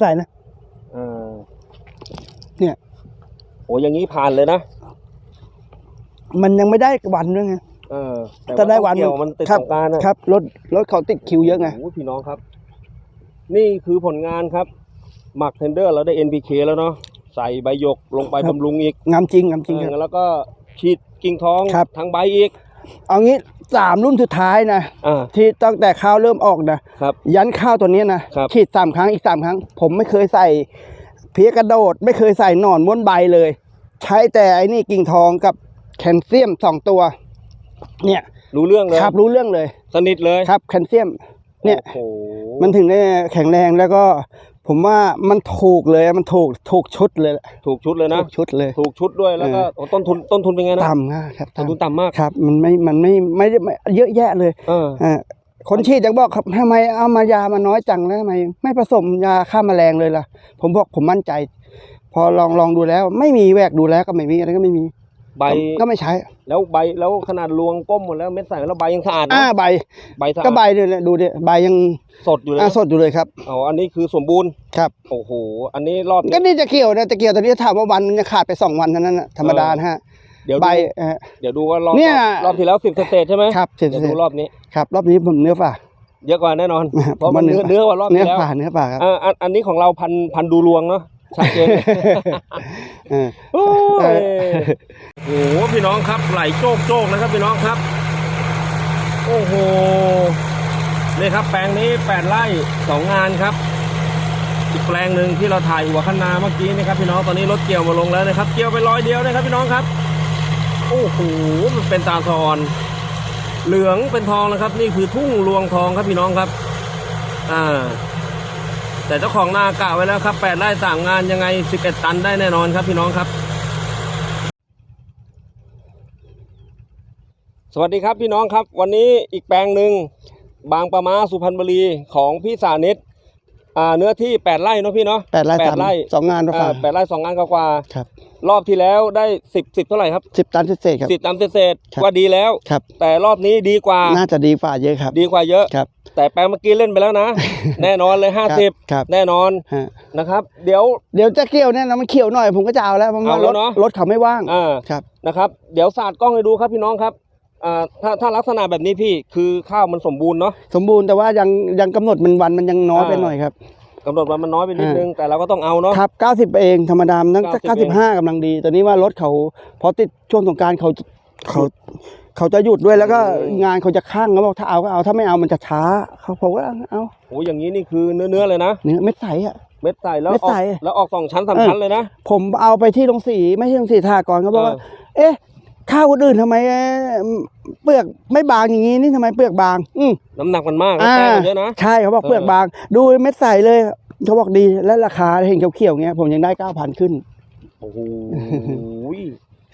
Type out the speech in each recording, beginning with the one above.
ใส่นะเออเนี่ยโอ้อย่างนี้ผ่านเลยนะมันยังไม่ได้วันด้วยไงเออแต่ถ้าได้วันเกี่ยวมันติดครับสงกรารนะครับรถรถเขาติดคิวเยอะไงโอ้โหพี่น้องครับ นี่คือผลงานครับหมักเทนเดอร์เราได้ NPK แล้วเนาะใส่ใบหยกลงไปครับบำรุงอีกงามจริงงามจริงคเอรับอแล้วก็ฉีดกิ่งทองครับทางใบอีก เอางี้สามรุ่นสุดท้ายนะอ่า ที่ตั้งแต่ข้าวเริ่มออกนะครับยันข้าวตัวเนี้ยนะครับ ฉีดสามครั้งอีกสามครั้ง ผมไม่เคยใส่เพี้ยกระโดด ไม่เคยใส่หนอนม้วนใบเลย ใช้แต่ไอ้นี่กิ่งทองกับแคลเซียมสองตัว เนี่ยรู้เรื่องเลยครับรู้เรื่องเลย สนิทเลยครับแคลเซียม เนี่ย โอ้โหมันถึงได้แข็งแรงแล้วก็ ผมว่ามันถูกเลยมันถูกถูกชุดเลยถูกชุดเลยนะถูกชุดเลย ถูกชุดด้วยแล้วก็เออโอ้ต้นทุนต้นทุนเป็นไงนะต่ำมากครับต้นทุนต่ำต่ำมากครับ มันไม่มันไม่ไม่ได้ไม่เยอะแยะเลยเอออ่าคนฉีดยังบอกครับทำไมเอามายามาน้อยจังแล้วทำไม ไม่ผสมยาฆ่าแมลงเลยล่ะ ผมบอกผมมั่นใจ พอลองลองดูแล้ว ไม่มีแหวกดูแล้วก็ไม่มีอะไรก็ไม่มี ใบก็ก็ไม่ใช้ แล้วใบแล้วขนาดรวงก้มหมดแล้วเม็ดใสแล้วใบยังสะอาดอ่านะใบใบสะอาดก็ใบเนี่ยนะดูดิใบยังสดอยู่เลยอ่านะสดอยู่เลยครับอ๋ออันนี้คือสมบูรณ์ครับโอ้โหอันนี้รอบก็นี้นี่จะเกี่ยวนะจะเกี่ยวตอนนี้ถามว่าวันมันจะขาดไปสองวันเท่านั้นนะธรรมดานะฮะเดี๋ยวใบดูเอ่อเดี๋ยวดูว่ารอบเนี่ยรอบรอบที่แล้วสิบเศษๆใช่ไหมครับเสร็จเดี๋ยวเสร็ดูจรอบนี้ครับรอบนี้ผมเนื้อฝ่าเยอะกว่าแน่นอนนะครับเพราะมันผมว่าเนื้อเนื้อเนื้อกว่ารอบเนื้อที่แล้วฝ่าเนื้อฝ่าครับอ่าอันอันนี้ของเราพันพันดูรวงเนาะ ชัดเจนเออโอ้เอยอโอ้โหพี่น้องครับไหลโจกโจกนะครับพี่น้องครับ โอ้โหนี่ครับแปลงนี้แปดไร่สองงานครับอีกแปลงหนึ่งที่เราถ่ายหัวคันนาเมื่อกี้นะครับพี่น้องตอนนี้รถเกี่ยวมาลงแล้วนะครับ เกี่ยวไปร้อยเดียวนะครับพี่น้องครับ โอ้โหมันเป็นตาซอนเหลืองเป็นทองนะครับ นี่คือทุ่งรวงทองครับพี่น้องครับ อ่า แต่เจ้าของนากะไว้แล้วครับแปดไร่สามงานยังไงสิบเอ็ดตันได้แน่นอนครับพี่น้องครับ สวัสดีครับพี่น้องครับ วันนี้อีกแปลงหนึ่งบางปะมาสุพรรณบุรีของพี่สานิตอ่าเนื้อที่แปดไร่เนาะพี่เนาะแปดไร่แปดสามไร่สองงานก็ฝ่าอ่าแปดไร่สองงานกว่าครับๆรอบที่แล้วได้สิบสิบเท่าไหร่ครับสิบตันเศษๆครับสิบตามเศษครับๆว่าดีแล้วครับแต่รอบนี้ดีกว่าน่าจะดีฝ่าเยอะครับ ดีกว่าเยอะครับ แต่แปลงเมื่อกี้เล่นไปแล้วนะ แน่นอนเลยห้าสิบครับแน่นอนฮะนะครับ เดี๋ยว เดี๋ยวจะเกี่ยวเนี่ยนะมันเขียวหน่อยผมก็จะเอาแล้วเพราะว่าเอารแล้วถเนอะ รถเขาไม่ว่างอ่าครับ นะครับ เดี๋ยวสาดกล้องให้ดูครับพี่น้องครับอ่าถ้าถ้าลักษณะแบบนี้พี่คือข้าวมันสมบูรณ์เนาะ สมบูรณ์แต่ว่ายังยังกำหนดมันวันมันยังน้อยอ่า ไปหน่อยครับ กำหนดวันมันน้อยไปนิดอ่านึนึงแต่เราก็ต้องเอาเนาะ ครับเก้าสิบเองธรรมดามันตั้ง90เก้าสิบห้ากำลังดี ตอนนี้ว่ารถเขาพอติดช่วงสงกรารเขาเขา เขาจะหยุดด้วยแล้วก็งานเขาจะข้างเขาบอกถ้าเอาก็เอาถ้าไม่เอามันจะช้าเขาผมก็เอาโอ้ยอย่างนี้นี่คือเนื้อเนื้อๆเลยนะเนื้อเม็ดใสอะเม็ดใส่แล้วเม็ดออกใส่แล้วออกสองชั้นสามเออชั้นเลยนะผมเอาไปที่โรงสีไม่ใช่โรงสีทากรเขาบอกว่าเออเอ๊ะข้าวคนอื่นทำไมเอ๊ะเปลือกไม่บางอย่างนี้นี่ทำไมเปลือกบาง อืมน้ำหนักมันมากแล้วอ่าแป้งมันเยอะนะใช่เขาบอกเออเปลือกบาง ดูเม็ดใสเลยเขาบอกดีและราคาเห็นเขียวๆเงี้ยผมยังได้เก้าพันขึ้นโอ้โห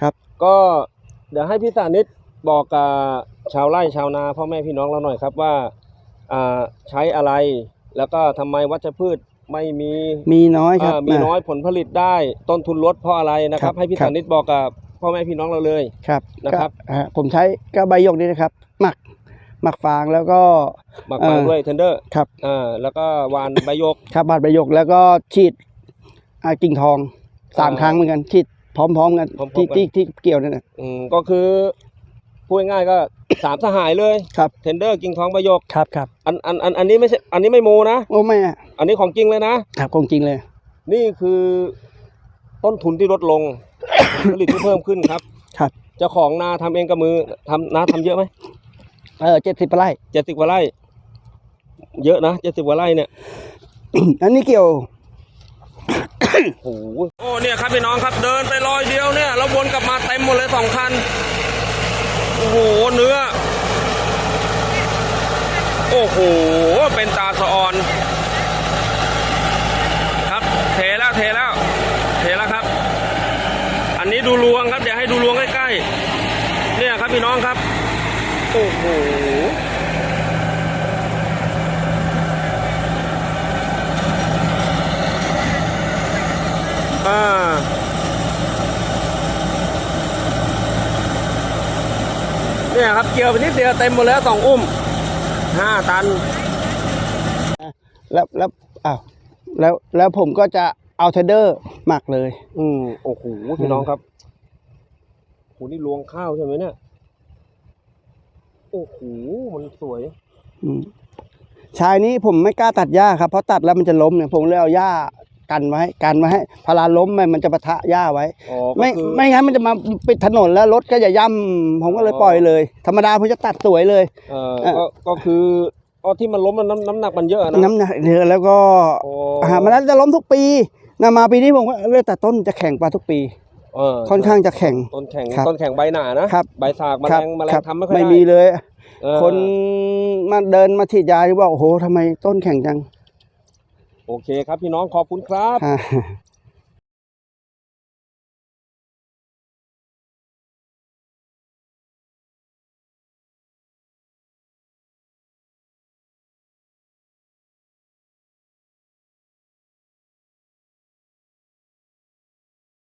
ครับ ก็เดี๋ยวให้พี่สานิต บอกกับชาวไร่ชาวนาพ่อแม่พี่น้องเราหน่อยครับว่าอ่าใช้อะไร แล้วก็ทำไมวัชพืชไม่มีมีน้อยครับอ่ามีน้อยผลผลิตได้ต้นทุนลดเพราะอะไรนะคครัรับบให้พี่ครับสานิตบอกกับพ่อแม่พี่น้องเราเลยครับนะครับก็อ่าผมใช้ก็ใบหยกนี่นะครับหมักหมักฟางแล้วก็หมักฟางเออด้วยเทนเดอร์ครับอ่าแล้วก็หวานใบโยกครับบาดใบหยกแล้วก็ฉีดอ่ากิ่งทองสามอ่าครั้งเหมือนกันฉีดพร้อมๆกันพร้อมๆที่กันที่ที่เกี่ยวนั่นนะอืมก็คือ พูดง่ายๆก็ สามสหายเลยครับ เทนเดอร์กิ่งทองใบโยกครับครับอันอันอันอันนี้ไม่ใช่อันนี้ไม่โมนะ โอ้ไม่อะอันนี้ของจริงเลยนะ ครับคงจริงเลย นี่คือต้นทุนที่ลดลงผลผลิตที่เพิ่มขึ้นครับครับ เจ้าของนาทำเองกับมือทำนาทำเยอะไหมเออเจ็ดสิบไร่ เจ็ดสิบกว่าไร่ เยอะนะเจ็ดสิบกว่าไร่เนี่ย อันนี้เกี่ยว โอ้โห โอ้เนี่ยครับพี่น้องครับเดินไปรอยเดียวเนี่ยแล้ววนกลับมาเต็มหมดเลยสองคัน โอ้โหเนื้อ โอ้โห เป็นตาสะออน ครับเทแล้วเทแล้วเทแล้วครับ อันนี้ดูรวงครับเดี๋ยวให้ดูรวงใกล้ๆเนี่ยครับพี่น้องครับ โอ้โห อ่า เนี่ย ครับ เกี่ยวไปนิดเดียวเต็มหมดแล้วสองอุ้มห้าตัน แล้วแล้วอ้าวแล้วแล้วผมก็จะเอาเทเดอร์หมักเลย อืมโอ้โหพี่น้องครับโหนี่รวงข้าวใช่ไหมเนี่ยโอ้โหมันสวย อืมชายนี้ผมไม่กล้าตัดหญ้าครับเพราะตัดแล้วมันจะล้มเนี่ยผมเลยเอาหญ้า กันไว้กันไว้ให้พลาล้มไปมันจะปะทะหญ้าไว้ อ๋อก็ไม่คือไม่งั้นมันจะมาปิดถนนแล้วรถก็จะย่ำผมก็เลยอ๋อปล่อยเลย ธรรมดาผมจะตัดสวยเลย เอ่อเอ่อก็ก็คืออ๋อที่มันล้มมันน้ำน้ำหนักมันเยอะนะน้ำหนักเยอะแล้วก็โอ้อ่ามันน่าจะล้มทุกปีนะมาปีนี้ผมก็เลือกแต่ต้นจะแข็งกว่าทุกปีเออค่อนข้างจะแข็งต้นแข็งครับต้นแข็งใบหนานะครับ ใบสากแมลครับงแมลครังบทำไม่ค่อยไม่ได้มีเลย เออคนมาเดินมาฉีดยาที่บอกโอ้โหทำไมต้นแข็งจัง โอเคครับพี่น้องขอบคุณครับ